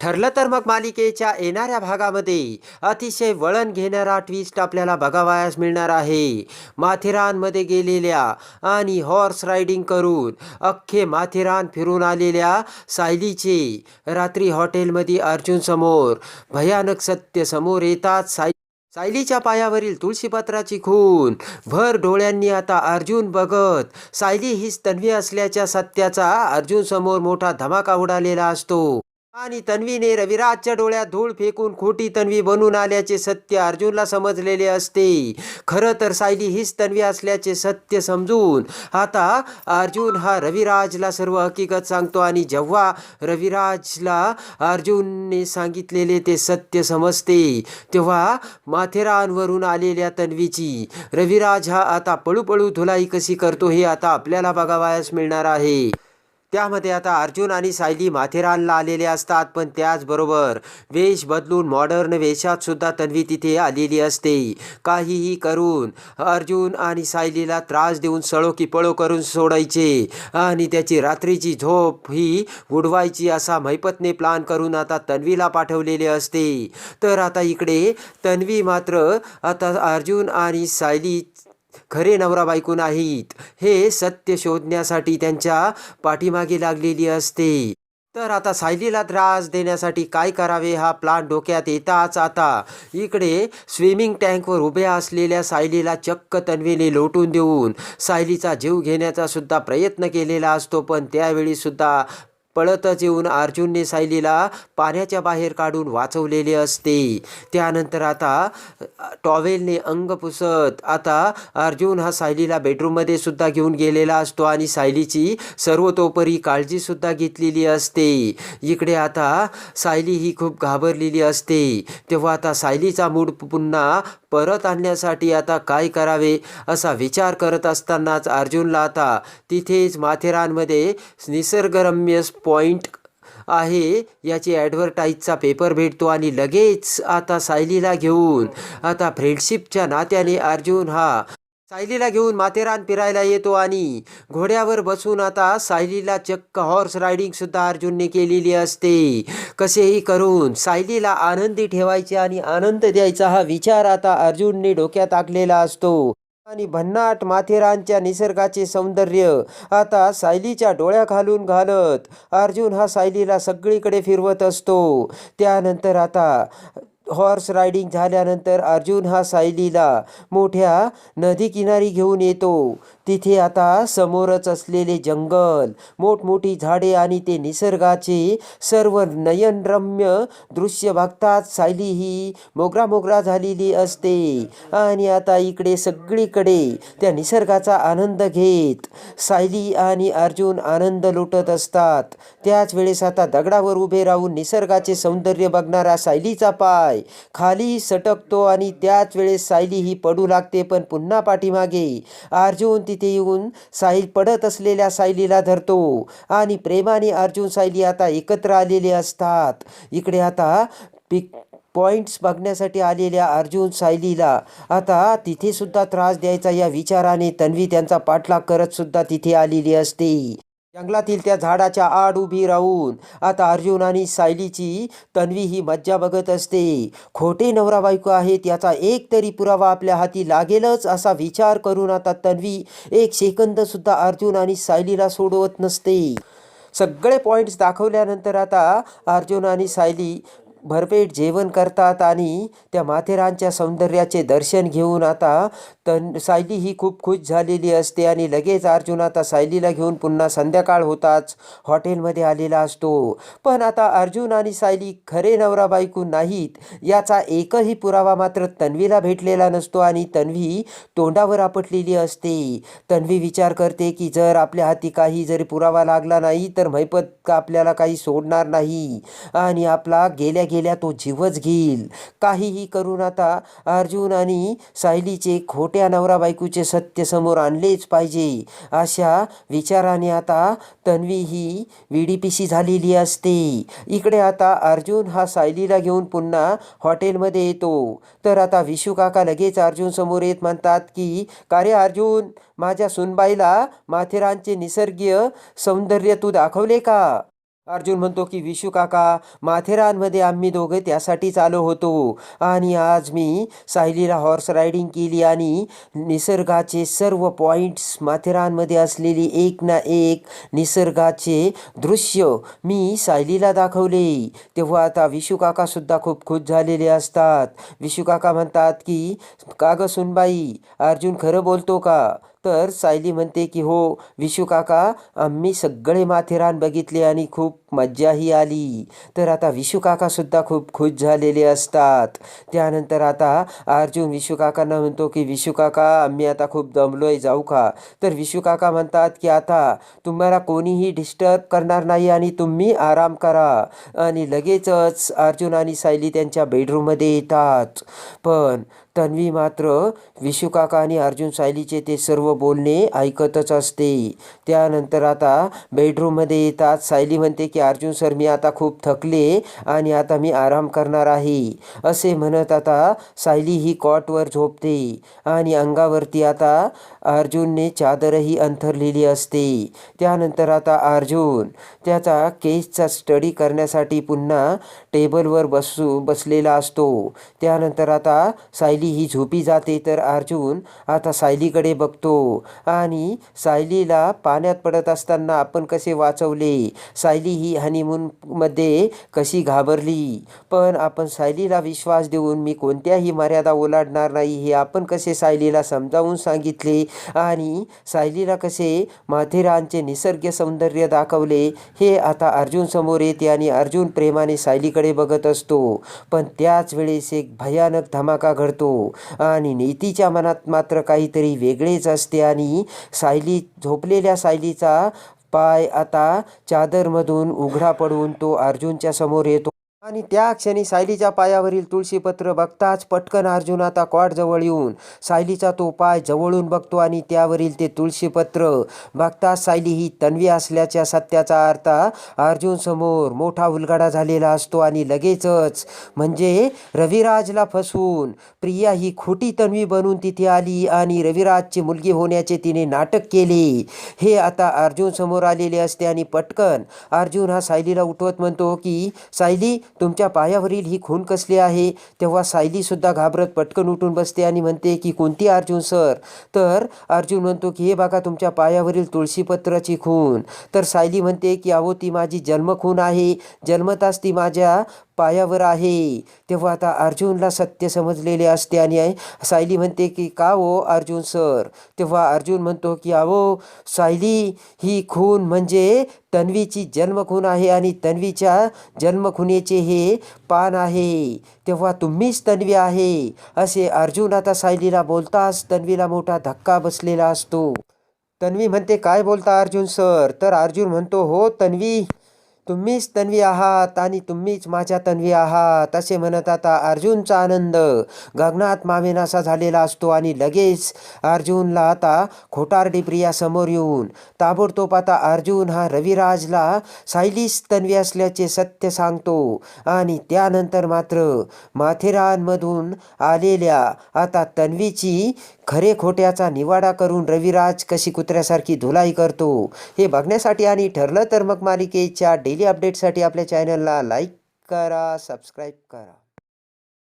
ठरलं तर मग मालिकेच्या येणाऱ्या भागामध्ये अतिशय वळण घेणारा ट्विस्ट आपल्याला बघावयास मिळणार आहे. माथेरानमध्ये गेलेल्या आणि हॉर्स रायडिंग करून अख्खे माथेरान फिरून आलेल्या सायलीचे रात्री हॉटेलमध्ये अर्जुन समोर भयानक सत्य समोर येतात साय सायलीच्या पायावरील तुळशीपत्राची खून. भर डोळ्यांनी आता अर्जुन बघत सायली हीच तन्वी असल्याच्या सत्याचा अर्जुन समोर मोठा धमाका उडालेला असतो. आणि तन्वीने रविराजच्या डोळ्यात धूळ फेकून खोटी तन्वी बनून आल्याचे सत्य अर्जुनला समजलेले असते. खरं तर सायली हीच तन्वी असल्याचे सत्य समजून. आता अर्जुन हा रविराजला सर्व हकीकत सांगतो आणि जेव्हा रविराजला अर्जुनने सांगितलेले ते सत्य समजते तेव्हा माथेरानवरून आलेल्या तन्वीची रविराज हा आता पळूपळू धुलाई कशी करतो हे आता आपल्याला बघावयास मिळणार आहे. त्यामध्ये आता अर्जुन आणि सायली माथेरानला आलेले असतात पण त्याचबरोबर वेश बदलून मॉडर्न वेशात सुद्धा तन्वी तिथे आलेली असते. काहीही करून अर्जुन आणि सायलीला त्रास देऊन सळो की पळो करून सोडायचे आणि त्याची रात्रीची झोप ही उडवायची असा मैपतने प्लान करून आता तन्वीला पाठवलेले असते. तर आता इकडे तन्वी मात्र आता अर्जुन आणि सायली खरे नवरा बायको नाहीत. हे सत्य शोधण्यासाठी त्यांच्या पाठीमागे लागलेली असते. तर आता सायलीला त्रास देण्यासाठी काय करावे हा प्लान डोक्यात येताच आता. इकडे स्विमिंग टँकवर उभ्या असलेल्या सायलीला चक्क तन्वीने लोटून देऊन सायलीचा जीव घेण्याचा सुद्धा प्रयत्न केलेला असतो पण त्यावेळी सुद्धा पळतच येऊन अर्जुनने सायलीला पाण्याच्या बाहेर काढून वाचवलेले असते. त्यानंतर आता टॉवेलने अंग पुसत आता अर्जुन हा सायलीला बेडरूममध्ये सुद्धा घेऊन गेलेला असतो आणि सायलीची सर्वतोपरी काळजीसुद्धा घेतलेली असते. इकडे आता सायली ही खूप घाबरलेली असते. तेव्हा आता सायलीचा मूड पुन्हा परत आणण्यासाठी आता काय करावे असा विचार करत असतानाच अर्जुनला आता तिथेच माथेरानमध्ये निसर्गरम्य पॉइंट आहे. याची ॲडव्हर्टाईजचा पेपर भेटतो आणि लगेच आता सायलीला घेऊन आता फ्रेंडशिपच्या नात्याने अर्जुन हा सायलीला घेऊन माथेरान फिरायला येतो आणि घोड्यावर बसून आता सायलीला चक्क हॉर्स रायडिंग सुद्धा अर्जुनने केलेली असते. कसेही करून सायलीला आनंदी ठेवायचे आणि आनंद द्यायचा हा विचार आता अर्जुनने डोक्यात आखलेला असतो. आणि भन्नाट माथेरानच्या निसर्गाचे सौंदर्य आता सायलीच्या डोळ्या घालून घालत अर्जुन हा सायलीला सगळीकडे फिरवत असतो. त्यानंतर आता हॉर्स रायडिंग झाल्यानंतर अर्जुन हा सायलीला मोठ्या नदीकिनारी घेऊन येतो. तिथे आता समोरच असलेले जंगल मोठमोठी झाडे आणि ते निसर्गाचे सर्व नयनरम्य दृश्य बघतात. सायली ही मोगरा मोगरा झालेली असते आणि आता इकडे सगळीकडे त्या निसर्गाचा आनंद घेत सायली आणि अर्जुन आनंद लुटत असतात. त्याच वेळेस आता दगडावर उभे राहून निसर्गाचे सौंदर्य बघणारा सायलीचा पाय खाली सटकतो आणि त्याच वेळेस सायली ही पडू लागते पण पुन्हा पाठीमागे अर्जुन तिथे येऊन साहिल पडत असलेल्या सायलीला धरतो आणि प्रेमाने अर्जुन सायली आता एकत्र आलेले असतात. इकडे आता पिक पॉईंट्स बघण्यासाठी आलेल्या अर्जुन सायलीला आता तिथेसुद्धा त्रास द्यायचा या विचाराने तन्वी त्यांचा पाठलाग करत सुद्धा तिथे आलेली असते. जंगलातील त्या झाडाच्या आड उभी राहून आता अर्जुन आणि सायलीची तन्वी ही मज्जा बघत असते. खोटे नवरा बायको आहेत याचा एक तरी पुरावा आपल्या हाती लागेलच असा विचार करून आता तन्वी एक सेकंद सुद्धा अर्जुन आणि सायलीला सोडवत नसते. सगळे पॉईंट्स दाखवल्यानंतर आता अर्जुन आणि सायली भरपेट जेवण करतात आणि त्या माथेरानच्या सौंदर्याचे दर्शन घेऊन आता तन सायली ही खूप खुश झालेली असते आणि लगेच अर्जुन आता सायलीला घेऊन पुन्हा संध्याकाळ होताच हॉटेलमध्ये आलेला असतो. पण आता अर्जुन आणि सायली खरे नवरा बायको नाहीत याचा एकही पुरावा मात्र तन्वीला भेटलेला नसतो आणि तन्वी तोंडावर आपटलेली असते. तन्वी विचार करते की जर आपल्या हाती काही जरी पुरावा लागला नाही तर मैपत आपल्याला काही सोडणार नाही. आणि आपला गेल्या गेल्या तो जीवच घेईल. काहीही करून आता अर्जुन आणि सायलीचे खोट्या नवरा बायकोचे सत्य समोर आणलेच पाहिजे. अशा विचाराने आता तन्वी ही विडीपिशी झालेली असते. इकडे आता अर्जुन हा सायलीला घेऊन पुन्हा हॉटेलमध्ये येतो. तर आता विशू काका लगेच अर्जुन समोर येत म्हणतात की का अर्जुन माझ्या सुनबाईला माथेरानचे निसर्गीय सौंदर्य तू दाखवले का? अर्जुन म्हणतो की विशू काका माथेरानमध्ये आम्ही दोघे त्यासाठीच आलो होतो. आणि आज मी सायलीला हॉर्स रायडिंग केली आणि निसर्गाचे सर्व पॉईंट्स माथेरानमध्ये असलेली एक ना एक निसर्गाचे दृश्य मी सायलीला दाखवले. तेव्हा आता विशू काकासुद्धा खूप खुश झालेले असतात. विशू काका म्हणतात की का ग सुनबाई अर्जुन खरं बोलतो का? तर सायली म्हणते की हो विशू काका आम्ही सगळे माथेरान बघितले आणि खूप मज्जाही आली. तर आता विशुकाकासुद्धा खूप खुश झालेले असतात. त्यानंतर आता अर्जुन विशुकाकांना म्हणतो की विशू काका आम्ही आता खूप दमलोय जाऊ का? तर विशुकाका म्हणतात की आता तुम्हाला कोणीही डिस्टर्ब करणार नाही आणि तुम्ही आराम करा. आणि लगेचच अर्जुन आणि सायली त्यांच्या बेडरूममध्ये येतात. पण तन्वी मात्र विशुकाका आणि अर्जुन सायलीचे ते सर्व बोलणे ऐकतच असते. त्यानंतर आता बेडरूममध्ये येतात. सायली म्हणते की अर्जुन सर मी आता खूप थकले आणि आता मी आराम करणार आहे. असे म्हणत आता सायली ही कॉटवर झोपते आणि अंगावरती आता अर्जुनने चादरही अंथरलेली असते. त्यानंतर आता अर्जुन त्याचा केसचा स्टडी करण्यासाठी पुन्हा टेबलवर बसू बसलेला असतो. त्यानंतर आता सायली ही झोपी जाते तर अर्जुन आता सायलीकडे बघतो आणि सायलीला पाण्यात पडत असताना आपण कसे वाचवले? सायली ही हनीमूनमध्ये कशी घाबरली? पण आपण सायलीला विश्वास देऊन मी कोणत्याही मर्यादा ओलांडणार नाही हे आपण कसे सायलीला समजावून सांगितले? आणि सायलीला कसे माथेरानचे निसर्ग सौंदर्य दाखवले? हे आता अर्जुन समोर येते आणि अर्जुन प्रेमाने सायलीकडे बघत असतो. पण त्याच वेळेस एक भयानक धमाका घडतो आणि नीतीच्या मनात मात्र काहीतरी वेगळेच असते आणि सायली झोपलेल्या सायलीचा पाय आता चादरमधून उघडा पडून तो अर्जुनच्या समोर येतो. आणि त्या क्षणी सायलीच्या पायावरील तुळशीपत्र बघताच पटकन अर्जुन आता कॉटजवळ येऊन सायलीचा तो पाय जवळून बघतो आणि त्यावरील ते तुळशीपत्र बघताच सायली ही तन्वी असल्याच्या सत्याचा अर्थ अर्जुन समोर मोठा उलगडा झालेला असतो आणि लगेचच म्हणजे रविराजला फसवून प्रिया ही खोटी तन्वी बनून तिथे आली आणि रविराजची मुलगी होण्याचे तिने नाटक केले. हे आता अर्जुन समोर आलेले असते आणि पटकन अर्जुन हा सायलीला उठवत म्हणतो की सायली तुमच्या पायावरील ही खून कसली आहे? तेव्हा सायलीसुद्धा घाबरत पटकन उठून बसते आणि म्हणते की कोणती अर्जुन सर? तर अर्जुन म्हणतो की हे बघा तुमच्या पायावरील तुळशीपत्राची खून. तर सायली म्हणते की अहो ती माझी जन्मखून आहे. जन्मताच ती माझ्या पायावर आहे. तेव्हा आता अर्जुनला सत्य समजलेले असते आणि सायली म्हणते की का ओ अर्जुन सर? तेव्हा अर्जुन म्हणतो की अहो सायली ही खून म्हणजे तन्वीची जन्मखून आहे आणि तन्वीच्या जन्मखुनेचे हे पान आहे. तेव्हा तुम्हीच तन्वी आहे असे अर्जुन आता सायलीला बोलताच तन्वीला मोठा धक्का बसलेला असतो. तन्वी म्हणते काय बोलता अर्जुन सर? तर अर्जुन म्हणतो हो तन्वी. तुम्हीच तन्वी आहात आणि तुम्हीच माझ्या तन्वी आहात असे म्हणत आता अर्जुनचा आनंद. गगनात मावेनासा झालेला असतो आणि लगेच अर्जुनला आता खोटारडी प्रिया समोर येऊन ताबडतोब आता अर्जुन हा रविराजला सायलीस तन्वी असल्याचे सत्य सांगतो आणि त्यानंतर मात्र माथेरानमधून आलेल्या आता तन्वीची खरे खोट्याचा निवाडा करून रविराज कशी कुत्र्यासारखी धुलाई करतो हे बघण्यासाठी आणि ठरलं तर मग मालिकेच्या डेली अपडेटसाठी आपल्या चॅनलला लाईक करा सबस्क्राईब करा.